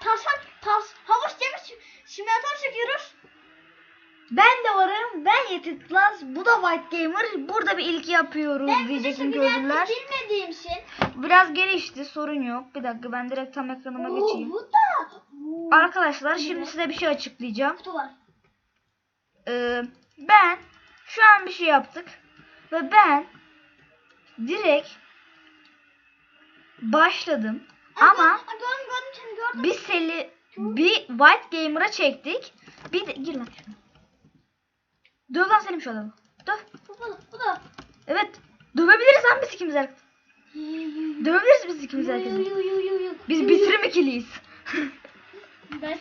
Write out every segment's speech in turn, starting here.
tavşan tavs havuç demiş simülatör çekiyoruz. Ben de varım. Ben Yetit Plus. Bu da White Gamer. Burada bir ilk yapıyoruz Ben diyecektim köylüler. bilmediğim için. Biraz gelişti. Sorun yok. Bir dakika ben direkt tam ekranıma Oo, geçeyim. bu da. Oo, Arkadaşlar şimdi size bir şey açıklayacağım. kutu var. Ee, ben şu an bir şey yaptık. Ve ben direkt başladım. Ama bir seli bir White Gamer'a çektik. Bir de gir lan şuna. Döv lan Selim şu adamı. Döv. Bu, da. Evet. Dövebiliriz lan biz ikimiz herkes. Dövebiliriz biz ikimiz herkes. Biz bitirim ikiliyiz. Ben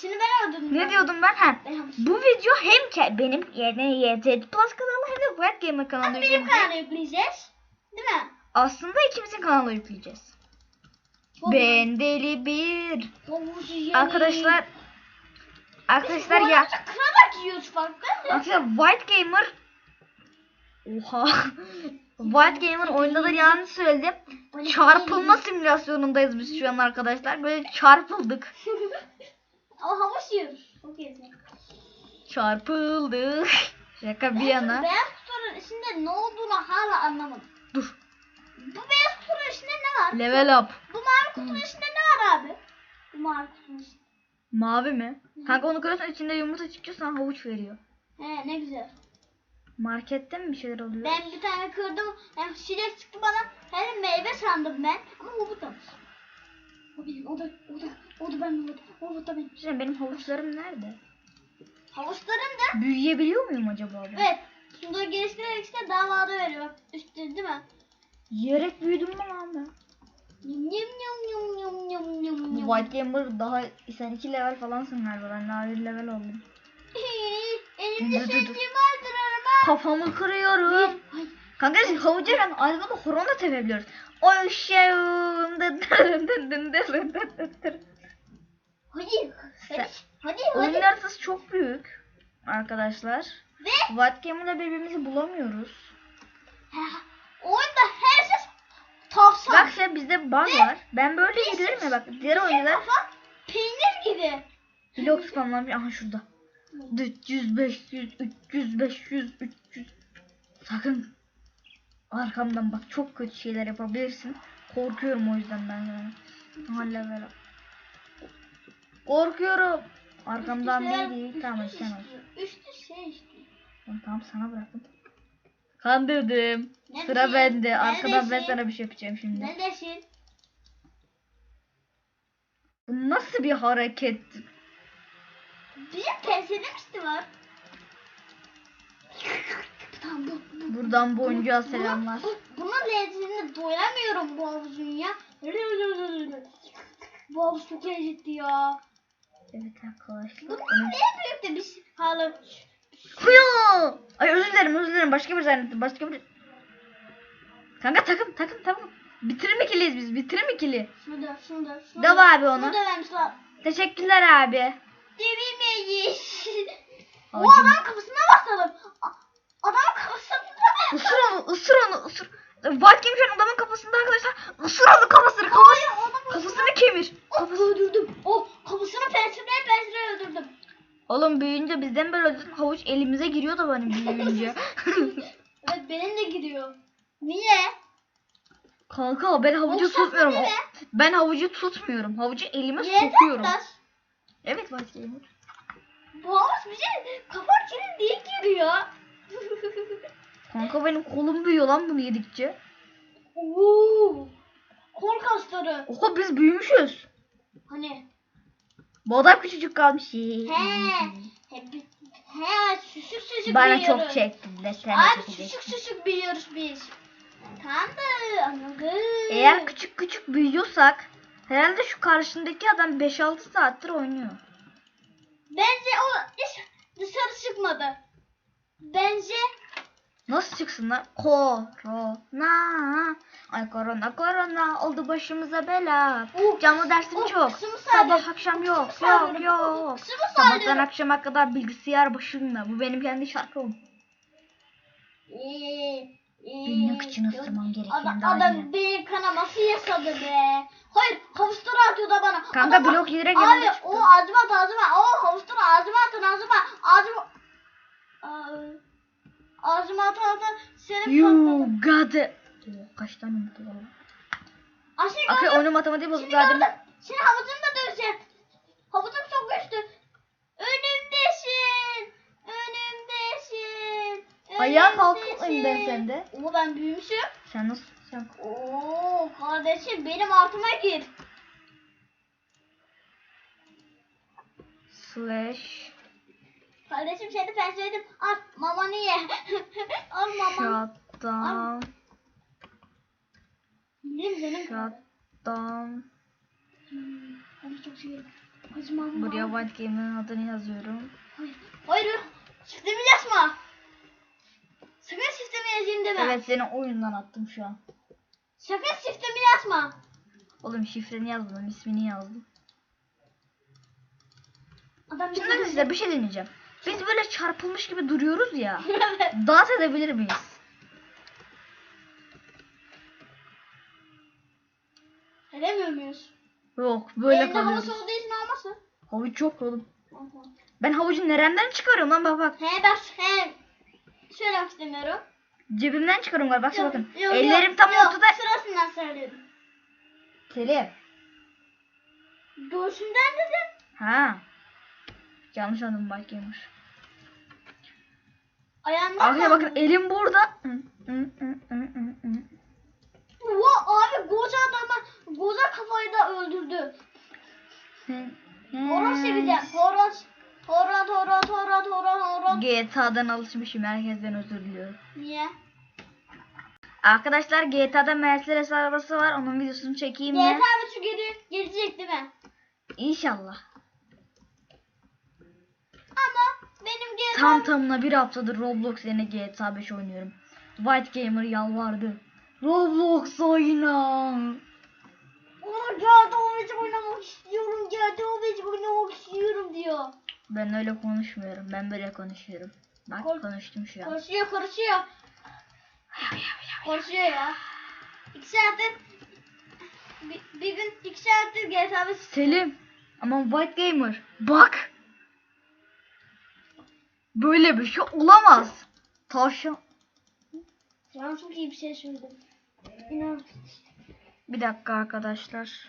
şimdi ben öldürdüm. ne diyordum ben? Ha. Ben. Bu video hem ke- benim yerine YT Plus kanalı hem de White Gamer kanalına Benim kanala yükleyeceğiz. Değil mi? Aslında ikimizin kanalına yükleyeceğiz. Baba. Ben deli bir. Arkadaşlar Arkadaşlar Biz ya arada Kırarak yiyoruz farkında mı? Arkadaşlar White Gamer Oha White Gamer oyunda da yanlış söyledim. Çarpılma simülasyonundayız biz şu an arkadaşlar. Böyle çarpıldık. Ama havuç yiyoruz. Çok. Çarpıldık. Şaka bir yana. Beyaz kutunun içinde ne olduğunu hala anlamadım. Dur. Bu beyaz içinde ne var? Level up. Bu mavi kutunun içinde ne var abi? Bu mavi kutunun içinde. Mavi mi? Kanka onu kırarsan içinde yumurta çıkıyor sana havuç veriyor. He ne güzel. Markette mi bir şeyler oluyor? Ben bir tane kırdım. Yani çilek çıktı bana. Her meyve sandım ben. Ama bu da. O benim. O da. O da. O da ben. O da, o da benim. Şimdi benim havuçlarım nerede? Havuçların da. Büyüyebiliyor muyum acaba ben? Evet. Şunu geliştirerek işte davada veriyor. Üstte değil mi? Yiyerek büyüdüm mü lan ben? Yum yum yum yum yum yum yum. White Gamer daha sen 2 level falansın galiba ben daha 1 level oldum. Elimde dur, vardır araba. Kafamı kırıyorum. Ay. Kanka biz havucu ben arada horona tepebiliyoruz. O şey Hadi. Hadi. Hadi. Oyunun haritası çok büyük arkadaşlar. Ve? White Gamer'la birbirimizi bulamıyoruz şey bizde bug var. Ben böyle Biz- gidiyorum ya bak diğer oyuncular peynir gibi. blok spamlanmış. Aha şurada. 400, 500, 300, 500, 300. Sakın arkamdan bak çok kötü şeyler yapabilirsin. Korkuyorum o yüzden ben yani. Level up. Korkuyorum. Arkamdan Üstü şey- değil. Tamam ol. Üstü şey. Tamam, Tamam sana bıraktım. Kandırdım. Neredesin? Sıra bende. Arkadan ben sana bir şey yapacağım şimdi. Neredesin? Bu nasıl bir hareket? Bizim penselimiz de var. Bu. bu Buradan boncuğa bu- selamlar. Bu, bunun lezzetini doyamıyorum bu havuzun ya. Bu havuz çok lezzetli ya. Evet arkadaşlar. Bunun en büyük de biz hala Kuyo! Ay özür dilerim özür dilerim başka bir zannettim başka bir Kanka takım takım takım Bitirim ikiliyiz biz bitirim ikili şunu da şunu da şunu Döv da- abi onu. Şunu lan. Teşekkürler abi Devimeyiz. o adam kafasına basalım. Adam kafasına Isır onu ısır onu ısır White Game şu an adamın kafasında arkadaşlar Isır onu kafasını kafası, kafasını kemir Kafasını öldürdüm. Oh kafasını pensile pensile öldürdüm. Oğlum büyüyünce bizden böyle havuç elimize giriyor da benim büyüyünce Evet benim de gidiyor. Niye? Kanka ben havucu Havuç tutmuyorum değil Ben havucu tutmuyorum havucu elime Niye sokuyorum taş? Evet White Gamer Bu havuz bize kafa kirin diye giriyor. Kanka benim kolum büyüyor lan bunu yedikçe Oo. Kol kasları. Oha biz büyümüşüz. Hani Bu adam küçücük kalmış. he. He, süsük süsük Bana büyüyoruz. çok çekti. Desene Abi çekecek. süsük süsük büyüyoruz biz. Tamam da anladım. Eğer küçük küçük büyüyorsak herhalde şu karşındaki adam 5-6 saattir oynuyor. Bence o hiç dışarı çıkmadı. Bence Nasıl çıksınlar? Korona. Ay korona korona oldu başımıza bela. Oh, Canlı dersim oh, çok. Sabah akşam yok. kısmı Yok sadece- yok. kısmı Sabahtan akşama kadar bilgisayar başında. Bu benim kendi şarkım. Ee, Birinin kıçını ısırmam gerekiyor Adam, adam beyin kanaması yasadı be. Hayır havuzları atıyor da bana. Kanka Ama- blok Abi yanına çıktı. o ağzıma at ağzıma. O havuzdan ağzıma atın ağzıma. Ağzıma. Aa, Ağzıma at ağzıma. Seni You patladım. got it. Kaç tane mutlu var lan? Aşkım Akı oyunu matematiği bozuk Şimdi gördüm. Şimdi havuzumda döveceğim. Havuzum çok güçlü. Önümdesin. Önümdesin. Ayağa kalk önümdesin. önden sen de. Ama ben büyümüşüm. Sen nasıl? Sen Oo kardeşim benim altıma gir. slash Kardeşim seni ben söyledim. Al mamanı ye. Al mamanı. down Benim benim. Hmm, Hadi çok şey. Buraya White Game'in adını yazıyorum. Hayır. Hayır. Şifremi yazma. Sakın şifremi yazayım deme. Evet seni oyundan attım şu an. Sakın şifremi yazma. Oğlum şifreni yazmadım, ismini yazdım. Adam Şimdi size bir şey deneyeceğim. Biz böyle çarpılmış gibi duruyoruz ya. Dans edebilir miyiz? Edemiyor muyuz? Yok böyle Elinde havası kalıyoruz. olduğu için olmasın? Havuç yok oğlum. Ben havucu nereden çıkarıyorum lan bak bak. He bak he. Söylemek istemiyorum. Cebimden çıkarıyorum galiba. Bak Yok, bakın. yok, Ellerim yok, tam yok. ortada. Sırasından söylüyorum. Selim. Göğsümden dedim. Ha. Yanlış anladım bak yemiş. Ayağımdan Arkadaşlar da- bakın elim burada. Oha abi koca adamı koca kafayı da öldürdü. Horoz çekeceğim. Horoz. Horoz horoz horoz horoz horoz. GTA'dan alışmışım. Herkesten özür diliyorum. Niye? Arkadaşlar GTA'da Mercedes arabası var. Onun videosunu çekeyim GTA mi? şu geri gelecek değil mi? İnşallah. Tam tamına bir haftadır Roblox yerine GTA 5 oynuyorum. White Gamer yalvardı. Roblox oyna. Ama GTA 5 oynamak istiyorum. GTA 5 oynamak istiyorum diyor. Ben öyle konuşmuyorum. Ben böyle konuşuyorum. Bak Kork- konuştum şu an. Konuşuyor konuşuyor. Konuşuyor ya. İki saattir bir, bir gün iki saattir GTA 5 Selim. Ama White Gamer. Bak. Böyle bir şey olamaz. Tavşan. Sana çok iyi bir şey söyledim. İnan. Bir dakika arkadaşlar.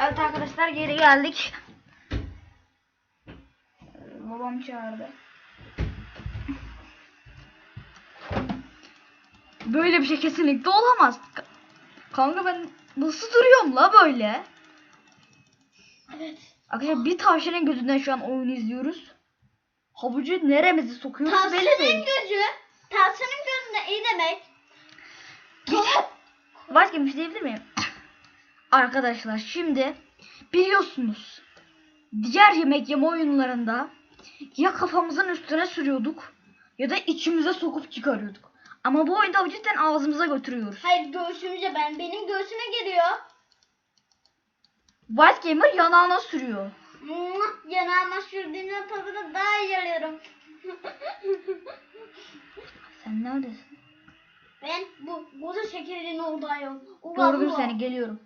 Evet arkadaşlar geri geldik. Babam çağırdı. Böyle bir şey kesinlikle olamaz. Ka- Kanka ben nasıl duruyorum la böyle? Evet. Arkadaşlar bir tavşanın gözünden şu an oyunu izliyoruz. Havucu neremizi sokuyoruz belli Tavşanın değil. gözü. Tavşanın gözünde iyi demek. Başka bir şey diyebilir miyim? Arkadaşlar şimdi biliyorsunuz diğer yemek yeme oyunlarında ya kafamızın üstüne sürüyorduk ya da içimize sokup çıkarıyorduk. Ama bu oyunda cidden ağzımıza götürüyoruz. Hayır göğsümüze ben. Benim göğsüme geliyor. White Gamer yanağına sürüyor. Yanağıma sürdüğümde tadını daha iyi alıyorum. Sen neredesin? ben bu boza şekerin oradayım. Gördüm seni geliyorum.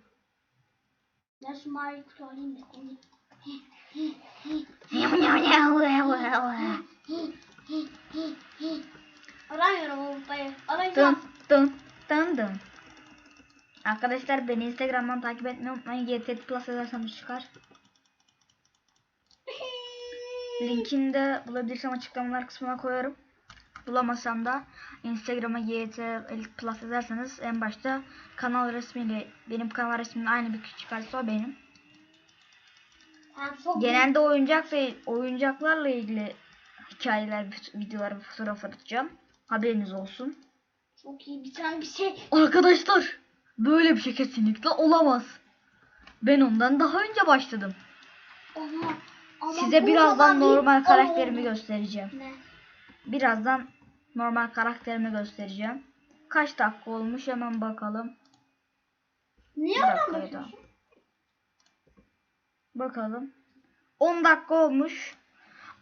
Şu mavi kutu alayım da. Aramıyorum o kupayı. Arayacağım. Dın dın dın. Arkadaşlar beni Instagram'dan takip etmeyi unutmayın. YT Plus yazarsanız çıkar. Linkini de bulabilirsem açıklamalar kısmına koyarım. Bulamasam da Instagram'a YT Plus yazarsanız en başta kanal resmiyle benim kanal resmimle aynı bir kişi çıkarsa o benim. Çok Genelde oyuncak ve oyuncaklarla ilgili hikayeler, videolar, fotoğraf atacağım. Haberiniz olsun. Çok iyi bir tane bir şey. Arkadaşlar böyle bir şey kesinlikle olamaz. Ben ondan daha önce başladım. Ama, ama Size birazdan bir normal arı karakterimi göstereceğim. Ne? Birazdan normal karakterimi göstereceğim. Kaç dakika olmuş hemen bakalım. Niye Bir oradan bakıyorsun? Bakalım. 10 dakika olmuş.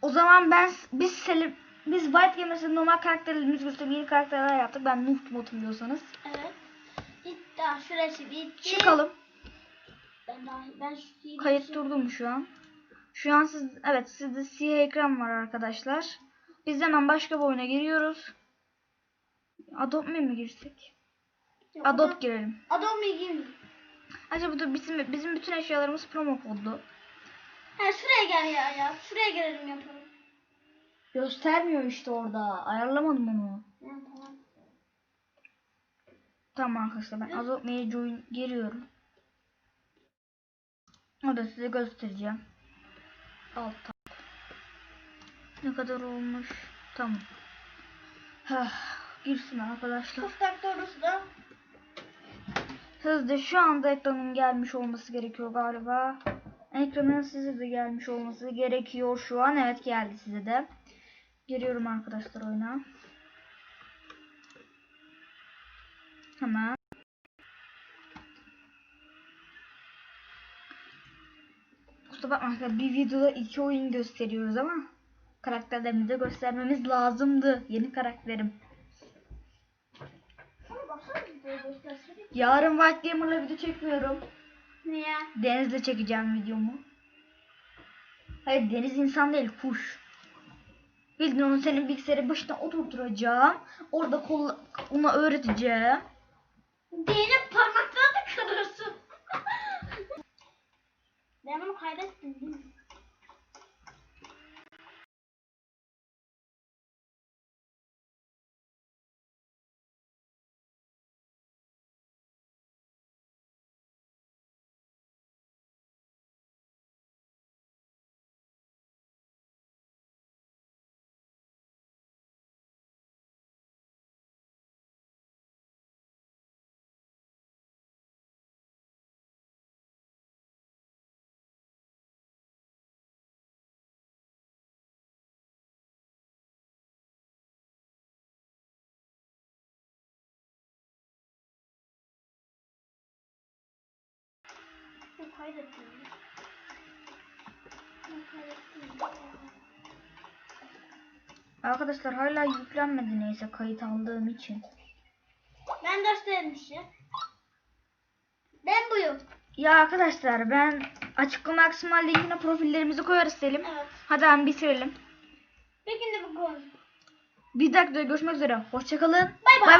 O zaman ben biz Selim biz White Gamers'ın normal karakterlerimizi gösterip yeni karakterler yaptık. Ben Noob hatırlıyorsanız. Evet. İddia süresi bitti. Çıkalım. Ben daha ben şu Kayıt durdu mu şu an? Şu an siz evet sizde siyah ekran var arkadaşlar. Biz hemen başka bir oyuna giriyoruz. Adobe mi girsek? Yok, Adobe Adobe- girelim. Acaba da bizim bizim bütün eşyalarımız promo kodlu. Ha şuraya gel ya ya. Şuraya gelelim yapalım. Göstermiyor işte orada. Ayarlamadım onu. Tamam. Tamam arkadaşlar ben Adobe'ye join giriyorum. O da size göstereceğim. Altta. Ne kadar olmuş? Tamam. Heh, girsin arkadaşlar. 40 dakika orası da. Hızlı şu anda ekranın gelmiş olması gerekiyor galiba. Ekranın size de gelmiş olması gerekiyor şu an. Evet geldi size de. Giriyorum arkadaşlar oyuna. Hemen. Kusura bakma arkadaşlar bir videoda iki oyun gösteriyoruz ama karakterlerimizi de göstermemiz lazımdı. Yeni karakterim. Ama baksana böyle göstersene. Yarın White Gamer'la video çekmiyorum. Niye? Deniz'le çekeceğim videomu. Hayır deniz insan değil kuş. Bildiğin onu senin bilgisayarın başına oturtturacağım. Orada kol, ona öğreteceğim. Diyelim parmaklarını Ben kaydettim. Ben kaydettim. Arkadaşlar hala yüklenmedi neyse kayıt aldığım için. Ben göstermişim. Ben buyum. Ya arkadaşlar ben açıklama kısmına linkine profillerimizi koyarız Selim. Evet. Hadi hemen bitirelim. Peki de bu konu. Bir dakika görüşmek üzere. Hoşçakalın. Bay bay.